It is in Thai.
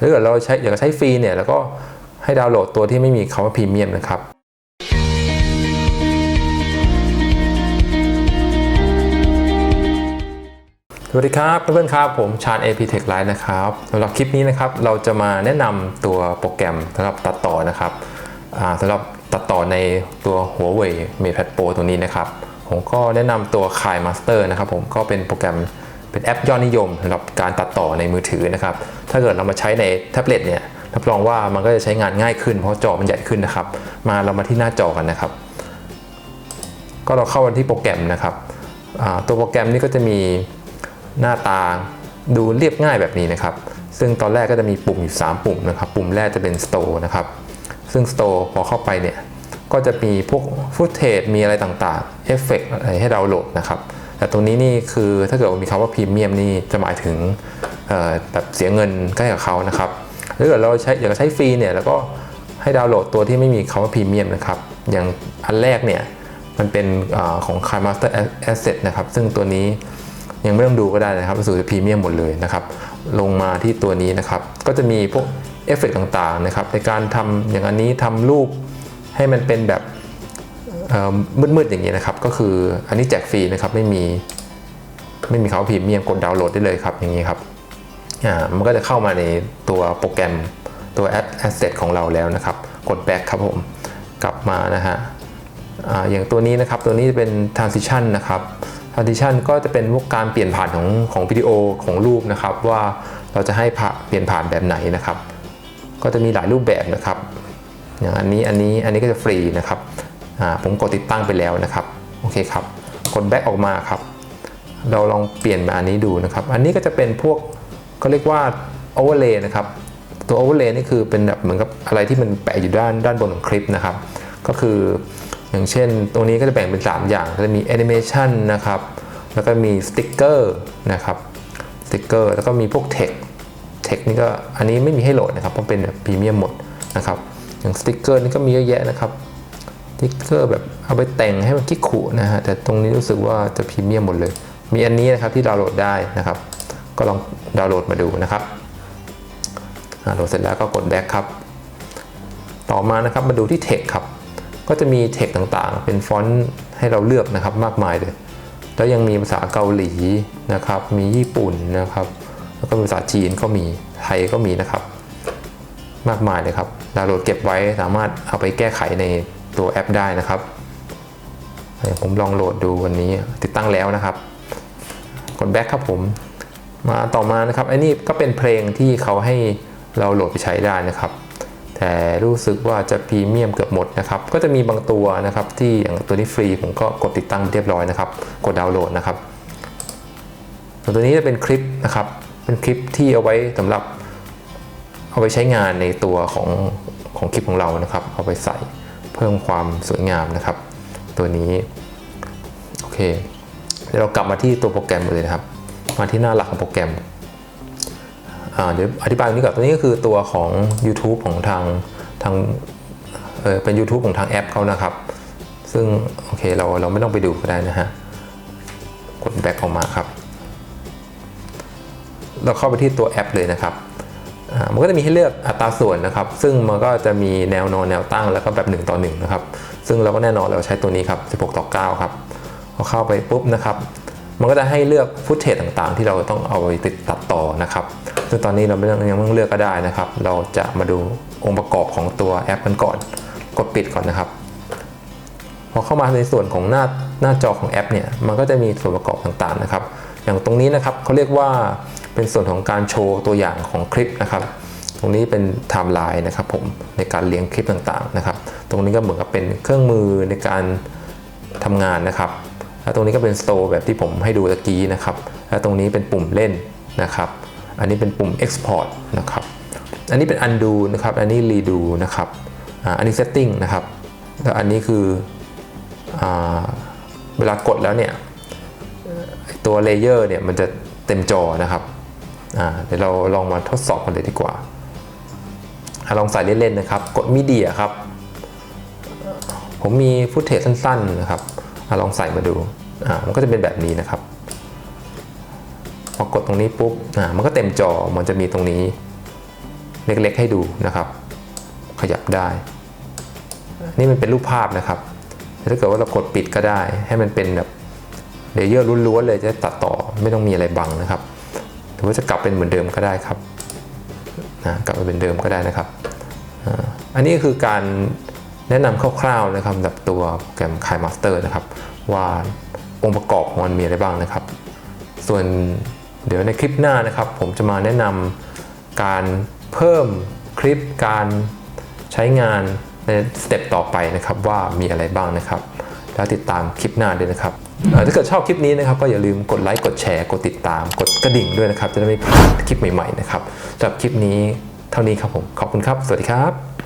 ถ้าเกิดเราใช้อยากจะใช้ฟรีเนี่ยแล้วก็ให้ดาวน์โหลดตัวที่ไม่มีคำว่าพรีเมียมนะครับสวัสดีครับเพื่อนๆครับ ผมชาญ AP Tech Live นะครับสำหรับคลิปนี้นะครับเราจะมาแนะนำตัวโปรแกรมสำหรับตัดต่อนะครับสำหรับตัดต่อในตัว Huawei MatePad Pro ตัวนี้นะครับ ผมก็แนะนำตัว Kai Master นะครับ ผมก็เป็นโปรแกรม เป็นแอปยอดนิยมสำหรับการตัดต่อในมือถือนะครับ ถ้าเกิดเรามาใช้ในแท็บเล็ตเนี่ยรับรองว่ามันก็จะใช้งานง่ายขึ้นเพราะจอมันใหญ่ขึ้นนะครับ มาเรามาที่หน้าจอกันนะครับ ก็เราเข้ามาที่โปรแกรมนะครับตัวโปรแกรมนี้ก็จะมีหน้าตาดูเรียบง่ายแบบนี้นะครับ ซึ่งตอนแรกก็จะมีปุ่มอยู่ 3 ปุ่มนะครับ ปุ่มแรกจะเป็น Store นะครับ ซึ่ง Store พอเข้าไปเนี่ย ก็จะมีพวกฟุตเทจมีอะไรต่างๆ เอฟเฟกอะไรให้เราโหลดนะครับ แต่ตรงนี้นี่คือถ้าเกิดมีคำว่าพรีเมียมนี่จะหมายถึงแบบเสียเงินใกล้กับเขานะครับถ้าเกิดเราใช้อยากจะใช้ฟรีเนี่ยแล้วก็ให้ดาวน์โหลดตัวที่ไม่มีคำว่าพรีเมียมนะครับ อย่างอันแรกเนี่ยมันเป็นอาของ k a i Master Asset นะครับ ซึ่งตัวนี้ยังไม่ต้องดูก็ได้นะครับรู้สึกจะพรีเมียมหมดเลยนะครับ ลงมาที่ตัวนี้นะครับ ก็จะมีพวกเอฟเฟกต่างๆนะครับ ในการทำอย่างอันนี้ทำรูปให้มันเป็นแบบ มืดๆอย่างนี้นะครับ ก็คืออันนี้แจกฟรีนะครับไม่มีไม่มีเขาพรีเมียมกดดาวน์โหลดได้เลยครับอย่างนี้ครับอ่ามันก็จะเข้ามาในตัวโปรแกรมตัว Asset ของเราแล้วนะครับ กด back ครับผมกลับมานะฮะอ่าอย่างตัวนี้นะครับตัวนี้จะเป็น transition นะครับ transition ก็จะเป็นพวกการเปลี่ยนผ่านของของวิดีโอของรูปนะครับ ว่าเราจะให้เปลี่ยนผ่านแบบไหนนะครับ ก็จะมีหลายรูปแบบนะครับ อย่างอันนี้อันนี้อันนี้ก็จะฟรีนะครับ ผมกดติดตั้งไปแล้วนะครับโอเคครับกด back ออกมาครับ เราลองเปลี่ยนมาอันนี้ดูนะครับ อันนี้ก็จะเป็นพวกเขาเรียกว่า overlay นะครับตัว overlay นี่คือเป็นแบบเหมือนกับอะไรที่มันแปะอยู่ด้านด้านบนของคลิปนะครับ ก็คืออย่างเช่น ตรงนี้ก็จะแบ่งเป็น 3 อย่างก็จะมี animation นะครับ แล้วก็มีสติ๊กเกอร์นะครับสติ๊กเกอร์แล้วก็มีพวก text text นี่ก็อันนี้ไม่มีให้โหลดนะครับเพราะเป็นแบบพรีเมียมหมดนะครับอย่างสติ๊กเกอร์นี่ก็มีเยอะแยะนะครับ สติ๊กเกอร์แบบเอาไปแต่งให้มันคิกขู่นะฮะแต่ตรงนี้รู้สึกว่าจะพรีเมียมหมดเลย มีอันนี้นะครับที่ดาวน์โหลดได้นะครับ ก็ลองดาวน์โหลดมาดูนะครับโหลดเสร็จแล้วก็กด back ครับ ต่อมานะครับมาดูที่ text ครับก็จะมี text ต่างๆ เป็นฟอนต์ให้เราเลือกนะครับมากมายเลย แล้วยังมีภาษาเกาหลีนะครับ มีญี่ปุ่นนะครับ แล้วก็ภาษาจีนก็มี ไทยก็มีนะครับ มากมายเลยครับดาวน์โหลดเก็บไว้สามารถเอาไปแก้ไขใน ตัวแอปได้นะครับผมลองโหลดดูวันนี้ติดตั้งแล้วนะครับกด back ครับผม มาต่อมานะครับ อันนี้ก็เป็นเพลงที่เขาให้เราโหลดไปใช้ได้นะครับ แต่รู้สึกว่าจะพรีเมียมเกือบหมดนะครับ ก็จะมีบางตัวนะครับที่อย่างตัวนี้ฟรีผมก็กดติดตั้งเรียบร้อยนะครับ กดดาวน์โหลดนะครับส่วนตัวนี้จะเป็นคลิปนะครับ เป็นคลิปที่เอาไว้สำหรับเอาไปใช้งานในตัวของของคลิปของเรานะครับ เอาไปใส่ พิ่มความสวยงามนะครับ ตัวนี้ โอเค เดี๋ยวเรากลับมาที่ตัวโปรแกรมเลยนะครับ มาที่หน้าหลักของโปรแกรมเดี๋ยวอธิบายตรงนี้ก่อนตัวนี้ก็คือตัวของ YouTube ของทางทางเออเป็น YouTube ของทางแอปเขานะครับ ซึ่งโอเคเราเราไม่ต้องไปดูก็ได้นะฮะ กด back ออกมาครับ เราเข้าไปที่ตัวแอปเลยนะครับ มันก็จะมีให้เลือกอัตราส่วนนะครับ ซึ่งมันก็จะมีแนวนอนแนวตั้งแล้วก็แบบ 1 ต่อ1นะครับ ซึ่งเราก็แน่นอนเราใช้ตัวนี้ครับ 16 ต่อ 9 ครับ พอเข้าไปปุ๊บนะครับ มันก็จะให้เลือกฟุตเทจต่างๆ ที่เราต้องเอาไปติดตัดต่อนะครับ ซึ่งตอนนี้เราไม่ต้องยังไม่ต้องเลือกก็ได้นะครับ เราจะมาดูองค์ประกอบของตัวแอปกันก่อน กดปิดก่อนนะครับ พอเข้ามาในส่วนของหน้าหน้าจอของแอปเนี่ย มันก็จะมีส่วนประกอบต่างๆนะครับ อย่างตรงนี้นะครับเขาเรียกว่า เป็นส่วนของการโชว์ตัวอย่างของคลิปนะครับ ตรงนี้เป็นไทม์ไลน์นะครับผมในการเลี้ยงคลิปต่างๆนะครับ ตรงนี้ก็เหมือนกับเป็นเครื่องมือในการทำงานนะครับ แล้วตรงนี้ก็เป็น Store แบบที่ผมให้ดูตะกี้นะครับ แล้วตรงนี้เป็นปุ่มเล่นนะครับ อันนี้เป็นปุ่ม Export นะครับ อันนี้เป็น Undo นะครับ อันนี้ Redo นะครับ อันนี้ Setting นะครับ แล้วอันนี้คืออเวลากดแล้วเนี่ยตัวเลเยอร์เนี่ยมันจะเต็มจอนะครับ เดี๋ยวเราลองมาทดสอบกันเลยดีกว่าอลองใส่เล่นๆนะครับ กดมีเดียครับ ผมมีฟุตเทจสั้นๆนะครับอลองใส่มาดูมันก็จะเป็นแบบนี้นะครับ พอกดตรงนี้ปุ๊บมันก็เต็มจอ มันจะมีตรงนี้ เล็กๆให้ดูนะครับ ขยับได้ นี่มันเป็นรูปภาพนะครับ ถ้าเกิดว่าเรากดปิดก็ได้ ให้มันเป็นแบบเลเยอร์ล้วนๆเลยจะได้ตัดต่อไม่ต้องมีอะไรบังนะครับ รือว่าจะกลับเป็นเหมือนเดิมก็ได้ครับนะกลับมาเป็นเดิมก็ได้นะครับ อันนี้คือการแนะนำคร่าวๆนะครับสำหรับตัวโปรแกรม KiMaster นะครับ ว่าองค์ประกอบของมันมีอะไรบ้างนะครับ ส่วนเดี๋ยวในคลิปหน้านะครับ ผมจะมาแนะนำการเพิ่มคลิปการใช้งานในสเต็ปต่อไปนะครับว่ามีอะไรบ้างนะครับ แล้วติดตามคลิปหน้าด้วยนะครับ ถ้าเกิดชอบคลิปนี้นะครับก็อย่าลืมกดไลค์กดแชร์กดติดตาม กดกระดิ่งด้วยนะครับ จะได้ไม่พลาดคลิปใหม่ๆนะครับสำหรับคลิปนี้เท่านี้ครับผมขอบคุณครับ สวัสดีครับ